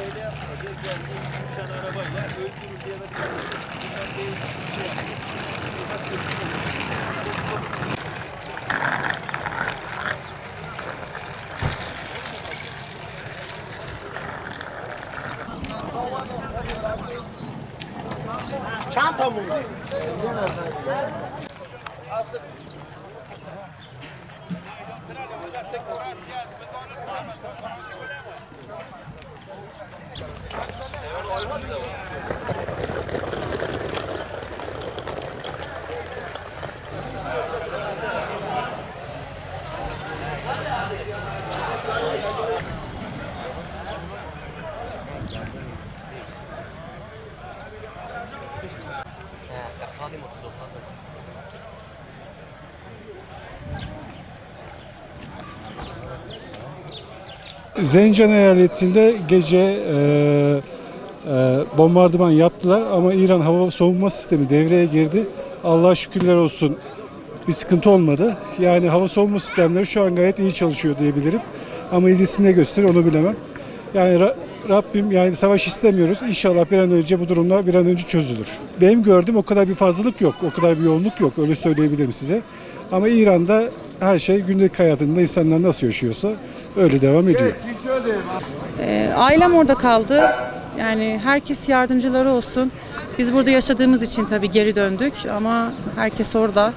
öyle yapmadı. Geldi uçan arabayla öldürüldü ya da bir bilmem ne bir şey yaptı. Suikast götürüldü. Çanta mı? Zencan eyaletinde gece e, bombardıman yaptılar ama İran hava savunma sistemi devreye girdi. Allah'a şükürler olsun bir sıkıntı olmadı. Yani hava savunma sistemleri şu an gayet iyi çalışıyor diyebilirim. Ama ilgisini ne gösterir onu bilemem. Yani Ra- Rabbim yani savaş istemiyoruz. İnşallah bir an önce bu durumlar bir an önce çözülür. Benim gördüğüm o kadar bir fazlalık yok. O kadar bir yoğunluk yok. Öyle söyleyebilirim size. Ama İran'da her şey günlük hayatında insanlar nasıl yaşıyorsa öyle devam ediyor. Ee, ailem orada kaldı. Yani herkes yardımcıları olsun. Biz burada yaşadığımız için tabii geri döndük ama herkes orada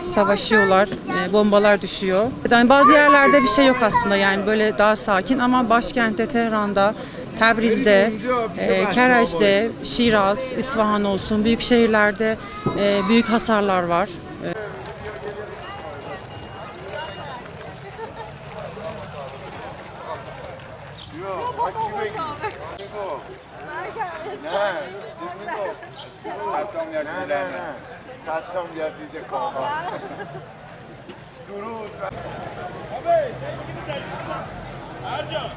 savaşıyorlar. Ee, bombalar düşüyor. Yani bazı yerlerde bir şey yok aslında yani böyle daha sakin ama başkentte Tehran'da Tebriz'de, e, Keraj'de, Şiraz, İsfahan olsun büyük şehirlerde e, büyük hasarlar var. Yok, bak kime gidiyor? bu? Ne? Sizin bu. Sattam Ne ne ne? Sattam yatıyacak kavga. Durun. Abi, sen kimsin? Ercan.